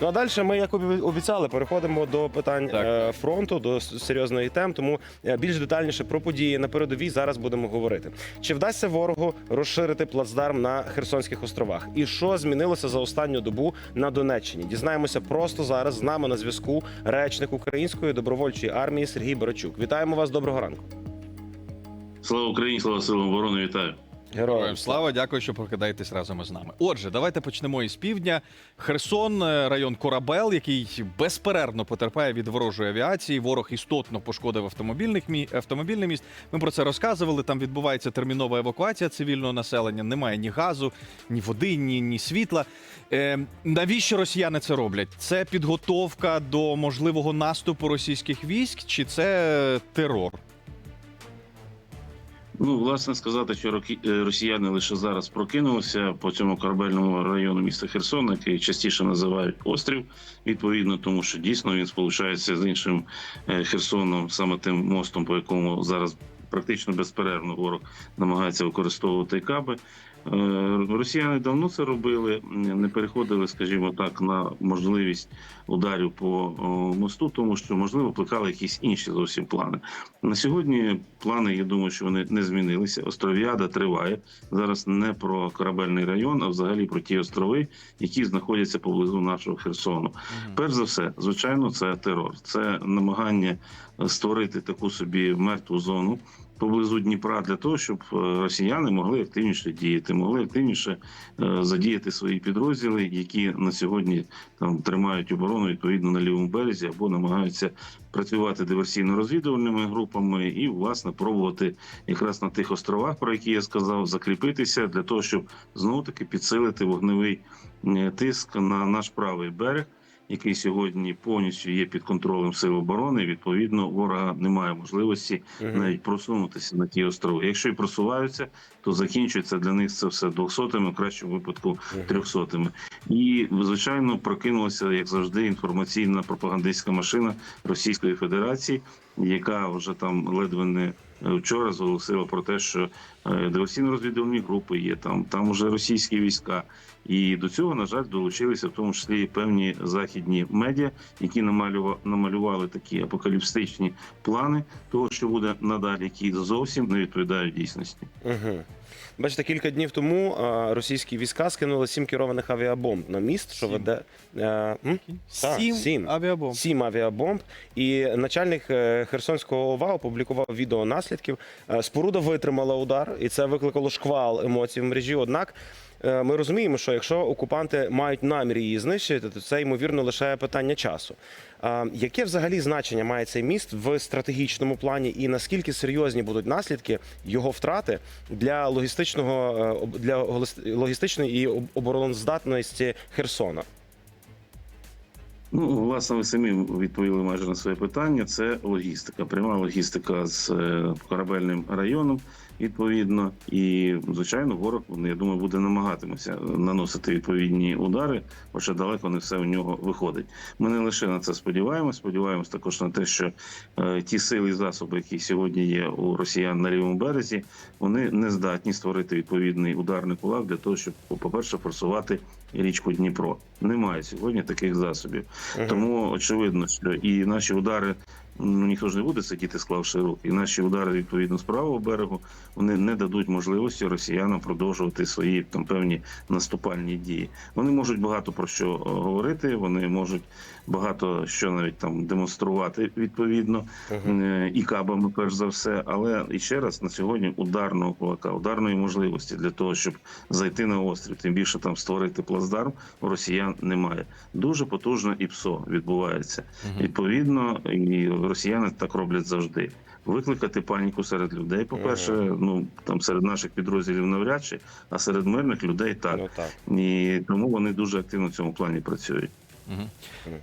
Ну а далі ми, як обіцяли, переходимо до питань Так. е, фронту, до с- серйозної тем. Тому е, більш детальніше про події на передовій зараз будемо говорити. Чи вдасться ворогу розширити плацдарм на Херсонських островах? І що змінилося за останню добу на Донеччині? Дізнаємося просто зараз. З нами на зв'язку речник Української добровольчої армії Сергій Борочук. Вітаємо вас. Доброго ранку. Слава Україні, слава силам оборони, вітаю. Героям Слава, дякую, що прокидаєтесь разом із нами. Отже, давайте почнемо із півдня. Херсон, е, район Корабел, який безперервно потерпає від ворожої авіації. Ворог істотно пошкодив автомобільних мі... автомобільний міст. Ми про це розказували. Там відбувається термінова евакуація цивільного населення. Немає ні газу, ні води, ні, ні світла. Е, навіщо росіяни це роблять? Це підготовка до можливого наступу російських військ, чи це терор? Ну, власне сказати, що е, росіяни лише зараз прокинулися по цьому корабельному району міста Херсон, який частіше називають острів, відповідно, тому що дійсно він сполучається з іншим е, Херсоном, саме тим мостом, по якому зараз практично безперервно ворог намагається використовувати каби. Е, Росіяни давно це робили, не переходили, скажімо так, на можливість ударів по мосту, тому що можливо плекали якісь інші зовсім плани. На сьогодні плани, я думаю, що вони не змінилися. Остров'яда триває зараз не про корабельний район, а взагалі про ті острови, які знаходяться поблизу нашого Херсону. Перш за все, звичайно, це терор, це намагання створити таку собі мертву зону. Поблизу Дніпра для того, щоб е, росіяни могли активніше діяти, могли активніше е, задіяти свої підрозділи, які на сьогодні там тримають оборону відповідно на лівому березі або намагаються працювати диверсійно-розвідувальними групами і власне пробувати якраз на тих островах, про які я сказав, закріпитися для того, щоб знову таки підсилити вогневий е, тиск на наш правий берег. Який сьогодні повністю є під контролем сил оборони, відповідно, ворога немає можливості навіть просунутися на ті острови. Якщо і просуваються, то закінчується для них це все двохсотими, в кращому випадку трьохсотими. І звичайно прокинулася, як завжди, інформаційна пропагандистська машина Російської Федерації, яка вже там ледве не е, вчора зголосила про те, що диверсійно-розвідувальні групи є там, там уже російські війська. І до цього, на жаль, долучилися в тому числі і певні західні медіа, які намалюва- намалювали такі апокаліпстичні плани того, що буде надалі, які зовсім не відповідають дійсності. Угу. Бачите, кілька днів тому російські війська скинули сім керованих авіабомб на міст, що Сім. веде е, м? Так, Сім, сім. авіабомб. Сім авіабомб. І начальник е, Херсонського ОВА опублікував відео наслідків. Е, Споруда витримала удар, і це викликало шквал емоцій в мережі. Однак е, ми розуміємо, що якщо окупанти мають намір її знищити, то це ймовірно лише питання часу. Яке взагалі значення має цей міст в стратегічному плані, і наскільки серйозні будуть наслідки його втрати для логістичного е, для логістичної і об- обороноздатності Херсона? Ну, власне, ви самі відповіли майже на своє питання. Це логістика, пряма логістика з е, корабельним районом, відповідно. І, звичайно, ворог, ну, я думаю, буде намагатимуся наносити відповідні удари, хоча далеко не все у нього виходить. Ми не лише на це сподіваємось, сподіваємось також на те, що е, ті сили і засоби, які сьогодні є у росіян на лівому березі, вони не здатні створити відповідний ударний кулак для того, щоб, по-перше, форсувати річку Дніпро. Немає сьогодні таких засобів. Тому очевидно, що і наші удари. Ну, ніхто ж не буде сидіти, склавши руки. І наші удари відповідно з правого берегу вони не дадуть можливості росіянам продовжувати свої там певні наступальні дії. Вони можуть багато про що е, говорити. Вони можуть багато що навіть там демонструвати відповідно Мгм. е, і кабами, перш за все. Але і ще раз на сьогодні ударного кулака, ударної можливості для того, щоб зайти на острів, тим більше там створити плацдарм, у росіян немає. Дуже потужно і ПСО відбувається. Відповідно, і росіяни так роблять завжди. Викликати паніку серед людей. По перше, ну там серед наших підрозділів навряд чи, а серед мирних людей так. Ну так. І тому вони дуже активно в цьому плані працюють.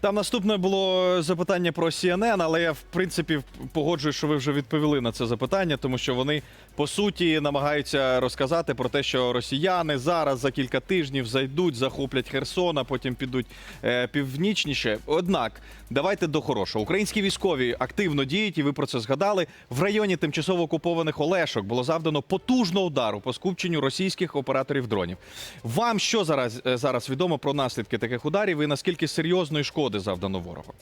Там наступне було запитання про CNN, але я в принципі погоджуюсь, що ви вже відповіли на це запитання, тому що вони по суті намагаються розказати про те, що росіяни зараз за кілька тижнів зайдуть, захоплять Херсон, а потім підуть е, північніше. Однак, давайте до хорошого. Українські військові активно діють, і ви про це згадали. В районі тимчасово окупованих Олешок було завдано потужного удару по скупченню російських операторів дронів. Вам що зараз, е, зараз відомо про наслідки таких ударів і наскільки серйозної шкоди завдано ворогу?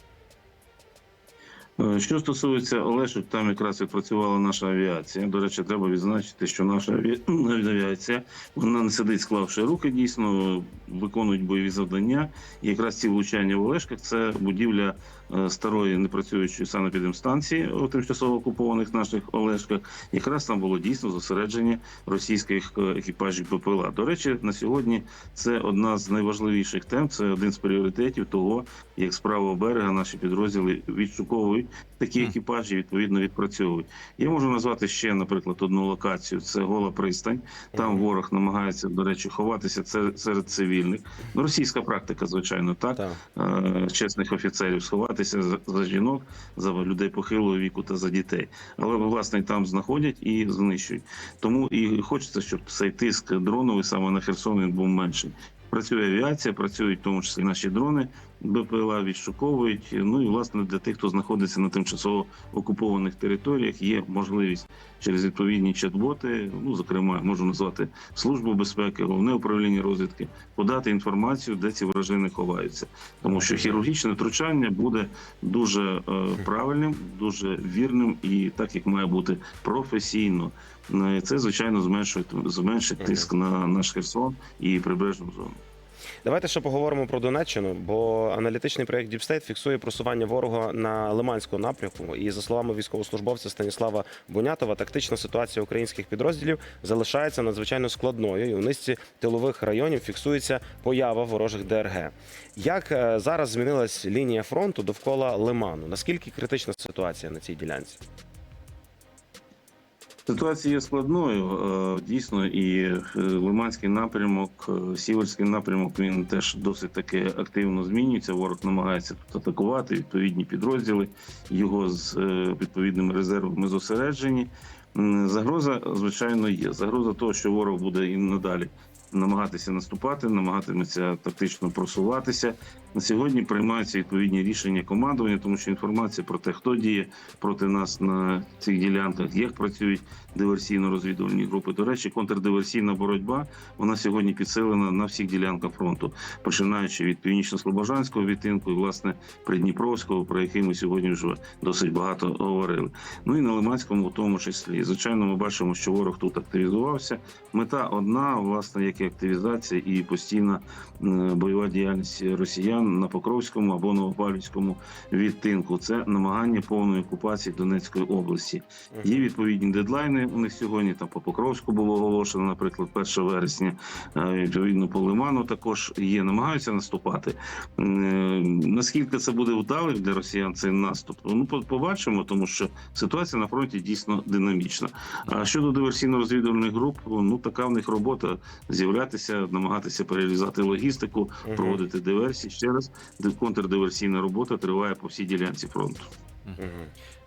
Е, Що стосується Олешок, там якраз відпрацювала наша авіація. До речі, треба відзначити, що наша аві- авіація вона не сидить, склавши руки, дійсно виконують бойові завдання. І якраз ці влучання в Олешках це будівля е, старої непрацюючої санепідемстанції у тимчасово окупованих наших Олешках. Якраз там було дійсно зосередження російських е, екіпажів БПЛА. До речі, на сьогодні це одна з найважливіших тем. Це один з пріоритетів того, як з правого берега наші підрозділи відшуковують такі екіпажі, відповідно відпрацьовують. Я можу назвати ще, наприклад, одну локацію: це гола пристань. Там ворог намагається, до речі, ховатися це серед цивільних. Ну, російська практика, звичайно, так Так. е, чесних офіцерів сховатися за, за жінок, за людей похилого віку та за дітей. Але власне там знаходять і знищують. Тому і хочеться, щоб цей тиск дроновий саме на Херсон він був менший. Працює авіація, працюють в тому числі наші дрони. БПЛА відшуковують. Ну і власне для тих, хто знаходиться на тимчасово окупованих територіях, є можливість через відповідні чат-боти, ну зокрема, можу назвати службу безпеки, головне управління розвідки, подати інформацію, де ці вражини ховаються, тому що хірургічне втручання буде дуже е, правильним, дуже вірним і так як має бути професійно. Е, Це звичайно зменшує зменшить тиск на наш Херсон і прибережну зону. Давайте ще поговоримо про Донеччину, бо аналітичний проєкт State фіксує просування ворога на Лиманському напрямку. І за словами військовослужбовця Станіслава Бунятова, тактична ситуація українських підрозділів залишається надзвичайно складною. І у низці тилових районів фіксується поява ворожих ДРГ. Як е, зараз змінилась лінія фронту довкола Лиману? Наскільки критична ситуація на цій ділянці? Ситуація є складною. е, Дійсно, і е, Лиманський напрямок, е, Сіверський напрямок він теж досить таки активно змінюється. Ворог намагається тут атакувати відповідні підрозділи. Його з відповідними резервами зосереджені. Загроза, звичайно, є. Загроза того, що ворог буде і надалі намагатися наступати, намагатиметься тактично просуватися. На сьогодні приймаються відповідні рішення командування, тому що інформація про те, хто діє проти нас на цих ділянках, як працюють диверсійно-розвідувальні групи. До речі, контрдиверсійна боротьба вона сьогодні підсилена на всіх ділянках фронту, починаючи від північно-слобожанського відтинку і власне Придніпровського, про який ми сьогодні вже досить багато говорили. Ну і на Лиманському, в тому числі. Звичайно, ми бачимо, що ворог тут активізувався. Мета одна, власне, як і активізація і постійна е, бойова діяльність росіян на Покровському або Новопавлівському відтинку. Це намагання повної окупації Донецької області. Є відповідні дедлайни. У них сьогодні там по Покровську було оголошено, наприклад, 1 вересня. Е, Відповідно, по Лиману також є. Намагаються наступати. Е, Наскільки це буде вдалим для росіян цей наступ? Ну побачимо, тому що ситуація на фронті дійсно динамічна. А щодо диверсійно-розвідувальних груп, ну така в них робота з'являтися, намагатися перерізати логістику, проводити диверсії. Ще раз контрдиверсійна робота триває по всій ділянці фронту.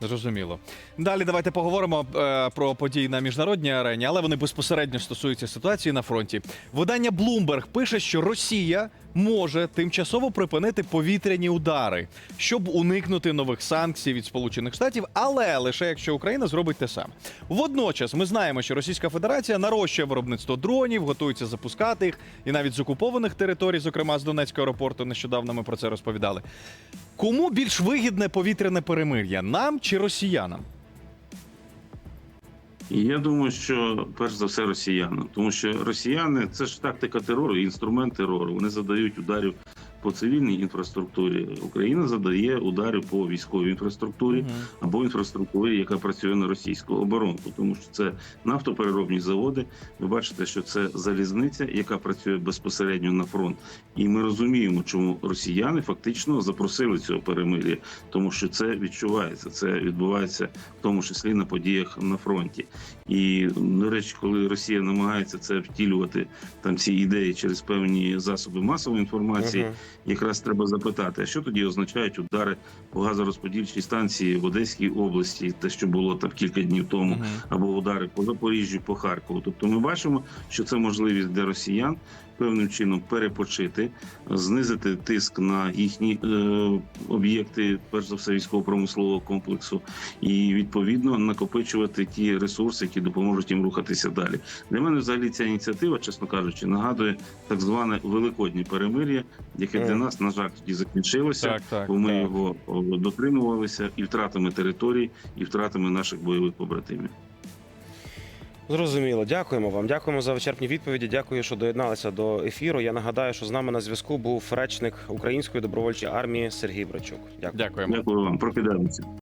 Зрозуміло. Далі давайте поговоримо е, про події на міжнародній арені, але вони безпосередньо стосуються ситуації на фронті. Видання Bloomberg пише, що Росія може тимчасово припинити повітряні удари, щоб уникнути нових санкцій від Сполучених Штатів, але лише якщо Україна зробить те саме. Водночас ми знаємо, що Російська Федерація нарощує виробництво дронів, готується запускати їх, і навіть з окупованих територій, зокрема з Донецького аеропорту, нещодавно ми про це розповідали. Кому більш вигідне повітряне перемир'я? Нам чи росіянам? Я думаю, що перш за все росіянам, тому що росіяни це ж тактика терору, інструмент терору. Вони задають ударів по цивільній інфраструктурі. Україна задає удари по військовій інфраструктурі або інфраструктурі, яка працює на російську оборонку, тому що це нафтопереробні заводи. Ви бачите, що це залізниця, яка працює безпосередньо на фронт, і ми розуміємо, чому росіяни фактично запросили цього перемир'я, тому що це відчувається. Це відбувається в тому числі на подіях на фронті. І до речі, коли Росія намагається це втілювати там ці ідеї через певні засоби масової інформації, Мгм. Якраз треба запитати, а що тоді означають удари по газорозподільчій станції в Одеській області, те, що було там кілька днів тому, або удари по Запоріжжю, по Харкову. Тобто, ми бачимо, що це можливість для росіян певним чином перепочити, знизити тиск на їхні е, об'єкти, перш за все військово-промислового комплексу, і відповідно накопичувати ті ресурси, які допоможуть їм рухатися далі. Для мене взагалі ця ініціатива, чесно кажучи, нагадує так зване великоднє перемир'я, яке для нас на жаль тоді закінчилося. Так, так. Бо ми так. його дотримувалися і втратами територій, і втратами наших бойових побратимів. Зрозуміло, дякуємо вам. Дякуємо за вичерпні відповіді. Дякую, що доєдналися до ефіру. Я нагадаю, що з нами на зв'язку був речник Української добровольчої армії Сергій Брачук. Дякую. Дякуємо. Дякую вам, прокидаємося.